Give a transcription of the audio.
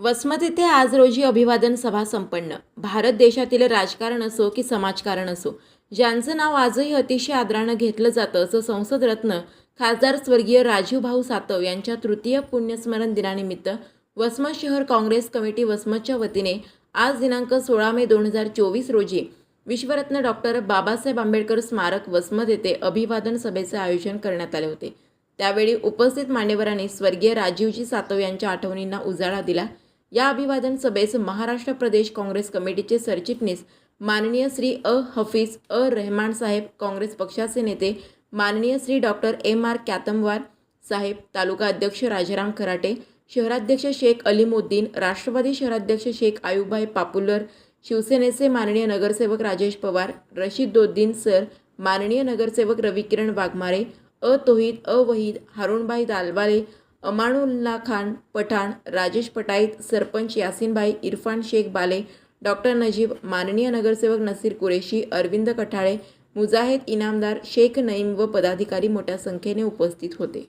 वसमत येथे आज रोजी अभिवादन सभा संपन्न. भारत देशातील राजकारण असो की समाजकारण असो ज्यांचं नाव आजही अतिशय आदरानं घेतलं जातं असं संसदरत्न खासदार स्वर्गीय राजीव भाऊ सातव यांच्या तृतीय पुण्यस्मरण दिनानिमित्त वसमत शहर काँग्रेस कमिटी वसमतच्या वतीने आज दिनांक सोळा मे दोन हजार चोवीस रोजी विश्वरत्न डॉक्टर बाबासाहेब आंबेडकर स्मारक वसमत येथे अभिवादन सभेचे आयोजन करण्यात आले होते. त्यावेळी उपस्थित मान्यवरांनी स्वर्गीय राजीवजी सातव यांच्या आठवणींना उजाळा दिला. या अभिवादन सभेस महाराष्ट्र प्रदेश काँग्रेस कमिटीचे सरचिटणीस माननीय श्री अ. हफीज अ. रहमान साहेब काँग्रेस पक्षाचे नेते माननीय Shri doctor M. R. Katamwar साहेब तालुका अध्यक्ष राजाराम खराटे शहराध्यक्ष शेख अलीमुद्दीन राष्ट्रवादी शहराध्यक्ष शेख आयुबाई पापुलर शिवसेनेचे माननीय नगरसेवक राजेश पवार रशीदोद्दीन सर माननीय नगरसेवक रविकिरण वाघमारे अ. तोहीद अ. वहीद हारुणभाई दालवाले अमानुल्ला खान पठाण राजेश पटाईत सरपंच यासिनभाई इरफान शेख बाले डॉक्टर नजीब माननीय नगरसेवक नसीर कुरेशी अरविंद कठाळे मुजाहिद इनामदार शेख नईम व पदाधिकारी मोठ्या संख्येने उपस्थित होते.